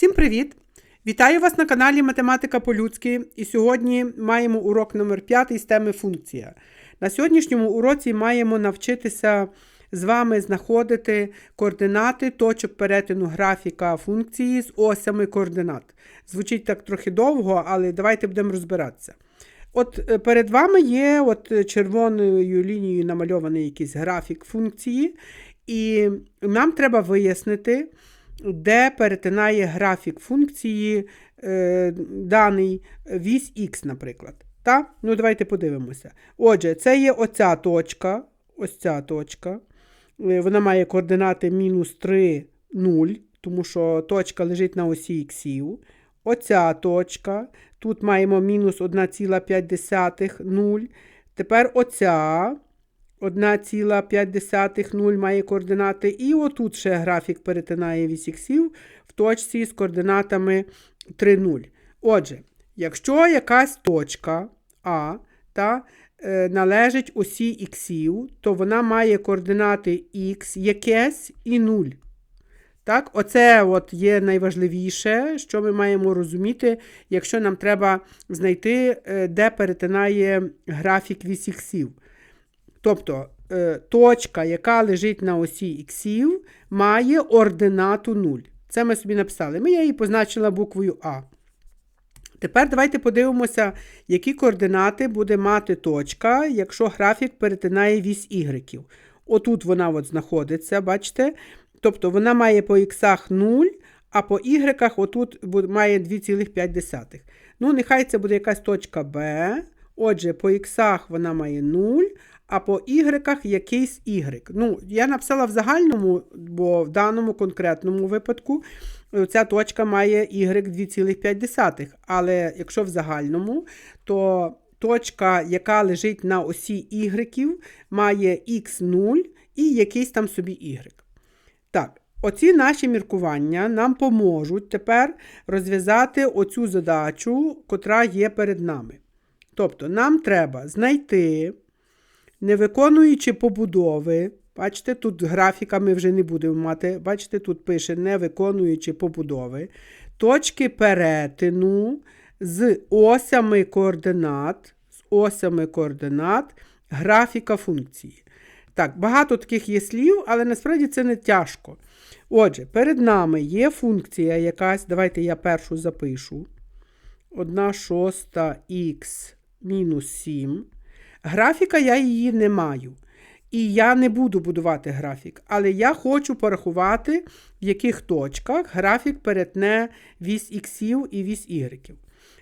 Всім привіт! Вітаю вас на каналі Математика по-людськи. І сьогодні маємо урок номер 5 з теми функція. На сьогоднішньому уроці маємо навчитися з вами знаходити координати точок перетину графіка функції з осями координат. Звучить так трохи довго, але давайте будемо розбиратися. От е, перед вами є от е, червоною лінією намальований якийсь графік функції, і нам треба вияснити, де перетинає графік функції е, даний вісь х, наприклад. Та? Ну, давайте подивимося. Отже, це є оця точка. Ось ця точка. Е, Вона має координати мінус 3, 0, тому що точка лежить на осі іксів. Оця точка. Тут маємо мінус 1,5, 0. Тепер оця 1,5 0 має координати. І отут ще графік перетинає вісь іксів в точці з координатами 3, 0. Отже, якщо якась точка А та, е, належить осі іксів, то вона має координати х якесь і 0. Так, Оце от є найважливіше, що ми маємо розуміти, якщо нам треба знайти, е, де перетинає графік вісь іксів. Тобто е, точка, яка лежить на осі іксів, має ординату 0. Це ми собі написали. Ми я її позначила буквою А. Тепер давайте подивимося, які координати буде мати точка, якщо графік перетинає вісь ігреків. Отут вона от знаходиться, бачите? Тобто вона має по іксах 0, а по ігреках отут має 2,5. Ну, нехай це буде якась точка Б. Отже, по іксах вона має 0, а по ігреках якийсь ігрек. Ну, я написала в загальному, бо в даному конкретному випадку е, ця точка має y 2,5. Але якщо в загальному, то точка, яка лежить на осі ігреків, має x0 і якийсь там собі y. Так, оці наші міркування нам поможуть тепер розв'язати оцю задачу, котра є перед нами. Тобто, нам треба знайти, не виконуючи побудови, бачите, тут графіка ми вже не будемо мати, бачите, тут пише не виконуючи побудови, точки перетину з осями координат, з осями координат графіка функції. Так, багато таких є слів, але насправді це не тяжко. Отже, перед нами є функція якась, давайте я першу запишу. 1 шоста х мінус 7. Графіка я її не маю. І я не буду будувати графік, але я хочу порахувати, в яких точках графік перетне вісь іксів і вісь ігреків.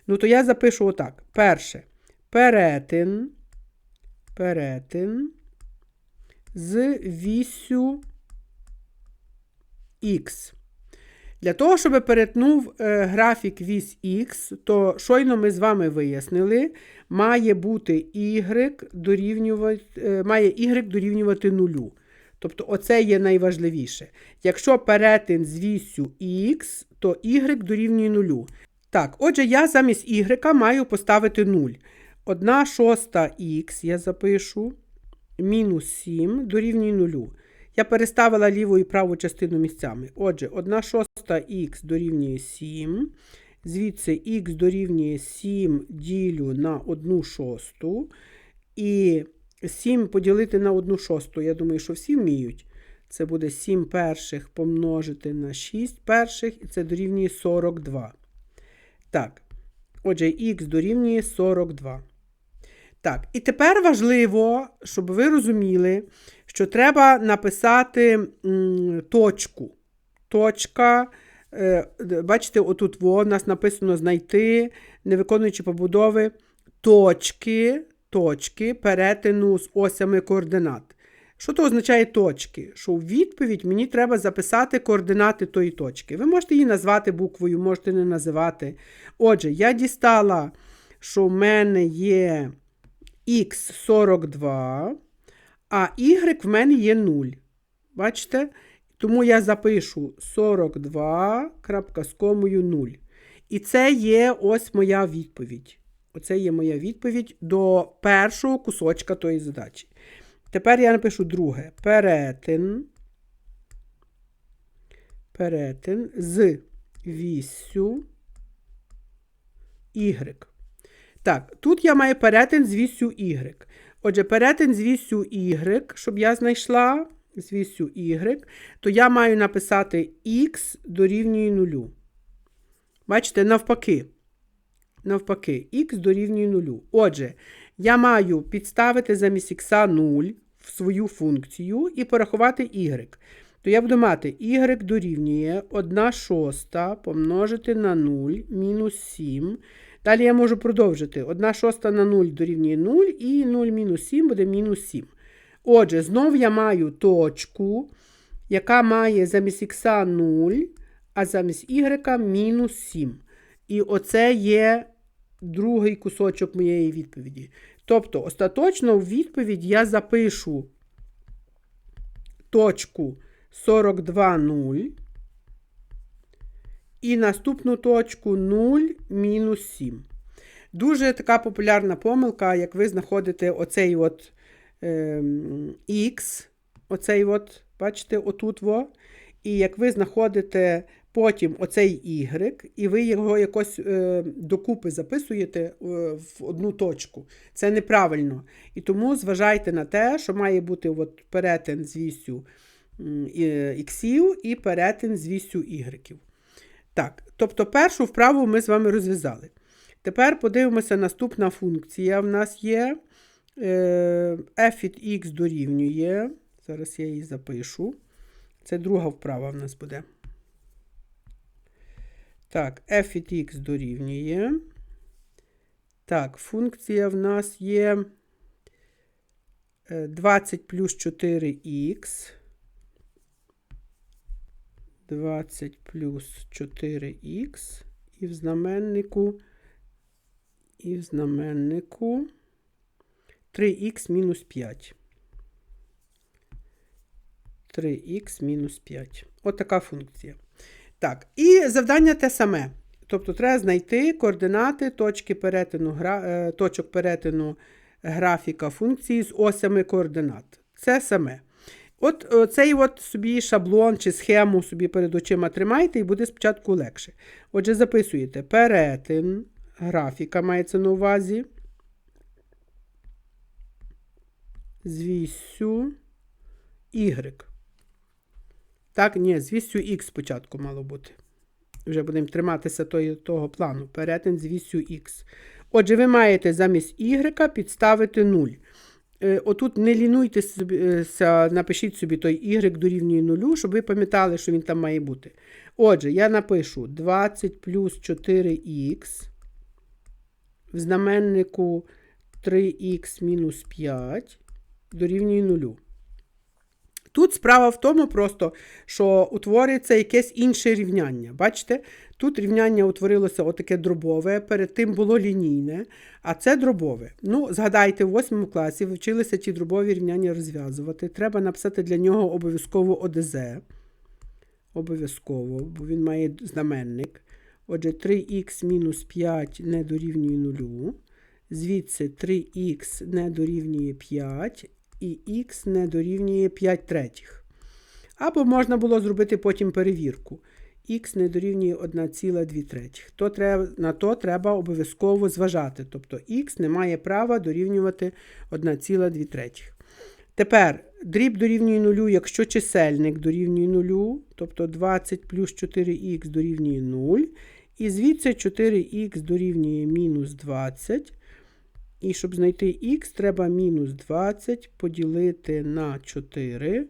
Ну, то я запишу отак. Перше. Перетин. Перетин з вісю х. Для того, щоб перетнув е, графік вісь х, то щойно ми з вами вияснили, має бути y дорівнювати, е, має y дорівнювати нулю. Тобто оце є найважливіше. Якщо перетин з вісю х, то y дорівнює нулю. Так, отже, я замість y маю поставити 0. 1 шоста х я запишу мінус 7 дорівнює 0. Я переставила ліву і праву частину місцями. Отже, 1 шоста х дорівнює 7. Звідси х дорівнює 7 ділю на 1 шосту. І 7 поділити на 1 шосту. Я думаю, що всі вміють. Це буде 7 перших помножити на 6 перших, і це дорівнює 42. Так, отже, х дорівнює 42. Так, і тепер важливо, щоб ви розуміли, що треба написати точку. Точка, е, бачите, отут во, у нас написано знайти, не виконуючи побудови, точки, точки перетину з осями координат. Що то означає точки? Що у відповідь мені треба записати координати тої точки. Ви можете її назвати буквою, можете не називати. Отже, я дістала, що в мене є х42, а y в мене є 0. Бачите? Тому я запишу 42 крапка з комою 0. І це є ось моя відповідь. Оце є моя відповідь до першого кусочка тої задачі. Тепер я напишу друге. Перетин. Перетин з вісю y. Так, тут я маю перетин з вісю y. Отже, перетин з y, щоб я знайшла з y, то я маю написати x дорівнює 0. Бачите, навпаки. Навпаки, х дорівнює 0. Отже, я маю підставити замість х 0 в свою функцію і порахувати y. То я буду мати y дорівнює 1 шоста помножити на 0 мінус 7. Далі я можу продовжити. 1 шоста на 0 дорівнює 0 і 0 мінус 7 буде мінус 7. Отже, знов я маю точку, яка має замість х 0, а замість y мінус 7. І оце є другий кусочок моєї відповіді. Тобто, остаточно в відповідь я запишу точку 42,0 і наступну точку 0 мінус 7. Дуже така популярна помилка, як ви знаходите оцей от е, X, оцей от, бачите, отут во. І як ви знаходите потім оцей Y, і ви його якось е, докупи записуєте е, в одну точку. Це неправильно. І тому зважайте на те, що має бути от перетин з вісю іксів і перетин з вісю ігреків. Так, тобто першу вправу ми з вами розв'язали. Тепер подивимося, наступна функція в нас є е, f від x дорівнює. Зараз я її запишу. Це друга вправа в нас буде. Так, f від x дорівнює. Так, функція в нас є 20 плюс 4х. 20 плюс 4х. І в знаменнику, і в знаменнику 3х мінус 5. 3х мінус 5. От функція. Так, і завдання те саме. Тобто треба знайти координати точки перетину, гра, точок перетину графіка функції з осями координат. Це саме. От цей от собі шаблон чи схему собі перед очима тримайте, і буде спочатку легше. Отже, записуєте перетин графіка мається на увазі. З вісю Y. Так, ні, з вісю Х спочатку мало бути. Вже будемо триматися того, того плану. Перетин з вісю Х. Отже, ви маєте замість Y підставити 0. Е, отут не лінуйтеся, напишіть собі той y дорівнює 0, щоб ви пам'ятали, що він там має бути. Отже, я напишу 20 плюс 4х в знаменнику 3х мінус 5 дорівнює 0. Тут справа в тому просто, що утворюється якесь інше рівняння. Бачите? Тут рівняння утворилося отаке дробове, перед тим було лінійне, а це дробове. Ну, згадайте, в 8 класі ви вчилися ті дробові рівняння розв'язувати. Треба написати для нього обов'язково ОДЗ. Обов'язково, бо він має знаменник. Отже, 3х мінус 5 не дорівнює 0. Звідси 3х не дорівнює 5 і х не дорівнює 5 третіх. Або можна було зробити потім перевірку. Х не дорівнює 1,2 третіх. То треба, на то треба обов'язково зважати. Тобто х не має права дорівнювати 1,2 третіх. Тепер дріб дорівнює 0, якщо чисельник дорівнює 0, тобто 20 плюс 4х дорівнює 0. І звідси 4х дорівнює мінус 20. І щоб знайти х, треба мінус 20 поділити на 4,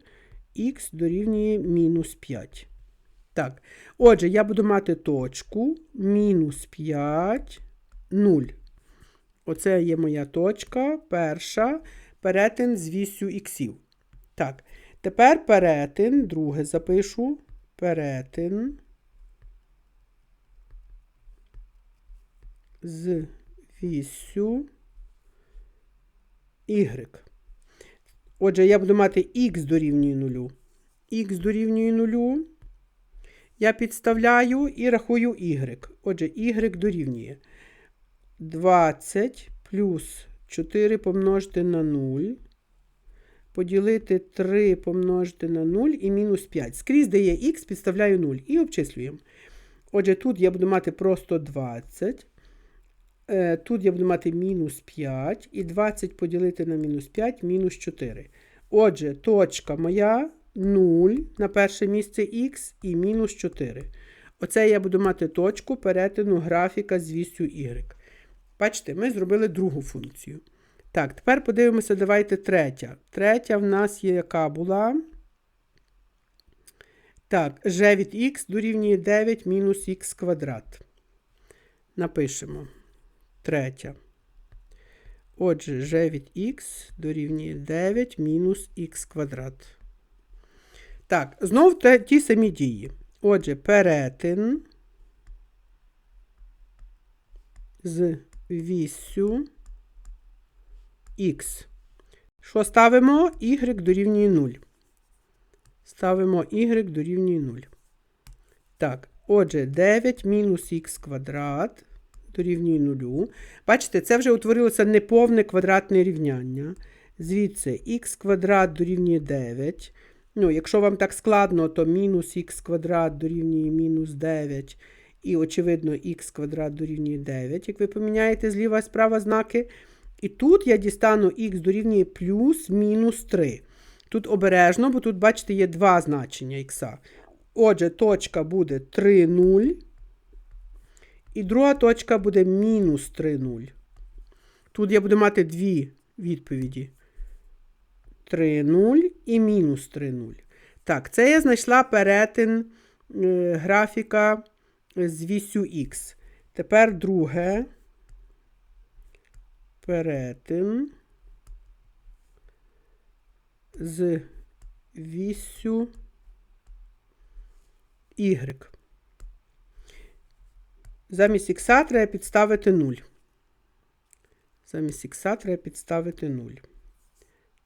х дорівнює мінус 5. Так, отже, я буду мати точку мінус 5, 0. Оце є моя точка, перша, перетин з вісю іксів. Так, тепер перетин, друге запишу. Перетин з вісю y. Отже, я буду мати х дорівнює 0. Х дорівнює 0. Я підставляю і рахую y. Отже, y дорівнює 20 плюс 4 помножити на 0. Поділити 3 помножити на 0 і мінус 5. Скрізь дає х, підставляю 0 і обчислюємо. Отже, тут я буду мати просто 20. Е, Тут я буду мати мінус 5. І 20 поділити на мінус 5 мінус 4. Отже, точка моя 0 на перше місце х і мінус 4. Оце я буду мати точку перетину графіка з вісю y. Бачите, ми зробили другу функцію. Так, тепер подивимося, давайте третя. Третя в нас є яка була? Так, g від х дорівнює 9 мінус х квадрат. Напишемо. Третя. Отже, g від х дорівнює 9 мінус х квадрат. Так, знов те, ті самі дії. Отже, перетин з вісю х. Що ставимо? y дорівнює 0. Ставимо y дорівнює 0. Так, отже, 9 мінус х квадрат дорівнює 0. Бачите, це вже утворилося неповне квадратне рівняння. Звідси х квадрат дорівнює 9. Ну, якщо вам так складно, то мінус х квадрат дорівнює мінус 9. І, очевидно, х квадрат дорівнює 9. Як ви поміняєте зліва і справа знаки. І тут я дістану х дорівнює плюс мінус 3. Тут обережно, бо тут, бачите, є два значення х. Отже, точка буде 3, 0. І друга точка буде мінус 3, 0. Тут я буду мати дві відповіді. 3, 0 і мінус 3, 0. Так, це я знайшла перетин е, графіка з вісю х. Тепер друге. Перетин з вісю y. Замість х треба підставити 0. Замість х треба підставити 0.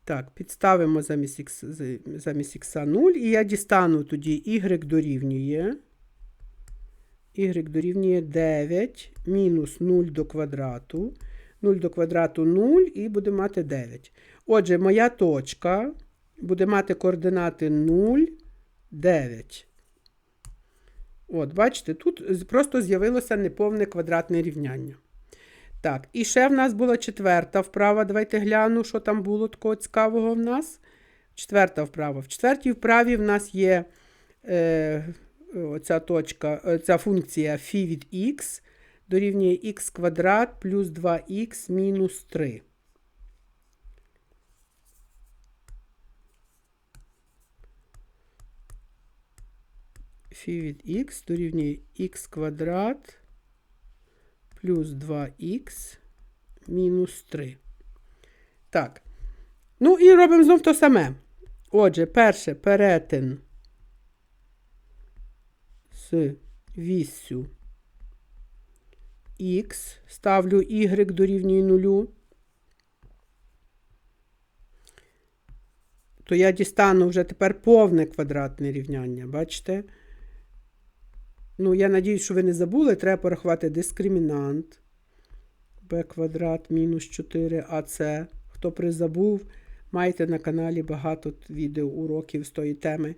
Так, підставимо замість х, замість х 0, і я дістану тоді y дорівнює. y дорівнює 9 мінус 0 до квадрату. 0 до квадрату 0 і буде мати 9. Отже, моя точка буде мати координати 0, 9. От, бачите, тут просто з'явилося неповне квадратне рівняння. Так, і ще в нас була четверта вправа. Давайте гляну, що там було такого цікавого в нас. Четверта вправа. В четвертій вправі в нас є е, оця точка, ця функція φ від х дорівнює х квадрат плюс 2х мінус 3. Фі від х дорівнює х квадрат плюс 2х мінус 3. Так. Ну і робимо знов то саме. Отже, перше перетин з вісю х, ставлю y дорівнює 0. То я дістану вже тепер повне квадратне рівняння, бачите? Ну, я надіюсь, що ви не забули, треба порахувати дискримінант b квадрат мінус 4ac. Хто призабув, маєте на каналі багато відеоуроків з тої теми.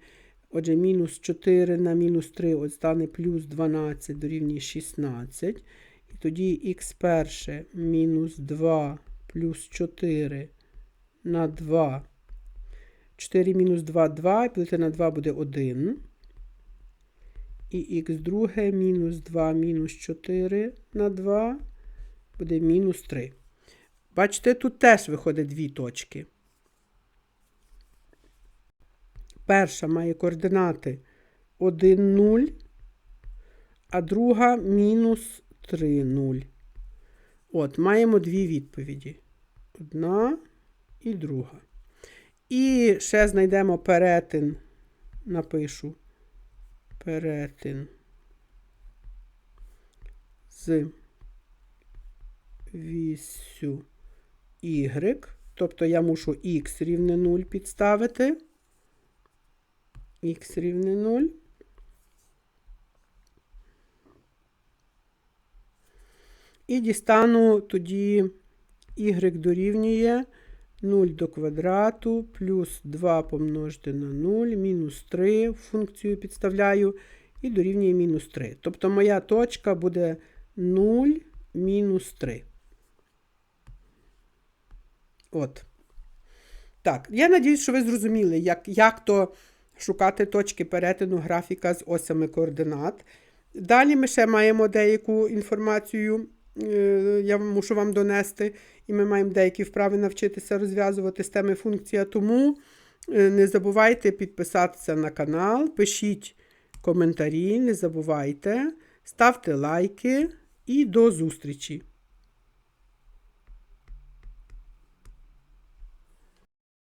Отже, мінус 4 на мінус 3 от стане плюс 12 дорівнює 16. І тоді х перше мінус 2 плюс 4 на 2. 4 мінус 2 2, плити на 2 буде 1. І х друге мінус 2 мінус 4 на 2 буде мінус 3. Бачите, тут теж виходить дві точки. Перша має координати 1, 0, а друга мінус 3, 0. От, маємо дві відповіді. Одна і друга. І ще знайдемо перетин, напишу перетин з вісю y, тобто я мушу х рівне 0 підставити. х рівне 0. І дістану тоді y дорівнює 0 до квадрату плюс 2 помножити на 0, мінус 3 функцію підставляю. і дорівнює мінус 3. Тобто моя точка буде 0, мінус 3. От. Так, я надіюсь, що ви зрозуміли, як, як то шукати точки перетину графіка з осями координат. Далі ми ще маємо деяку інформацію, е, я мушу вам донести, і ми маємо деякі вправи навчитися розв'язувати з теми функція. Тому е, не забувайте підписатися на канал, пишіть коментарі, не забувайте, ставте лайки і до зустрічі!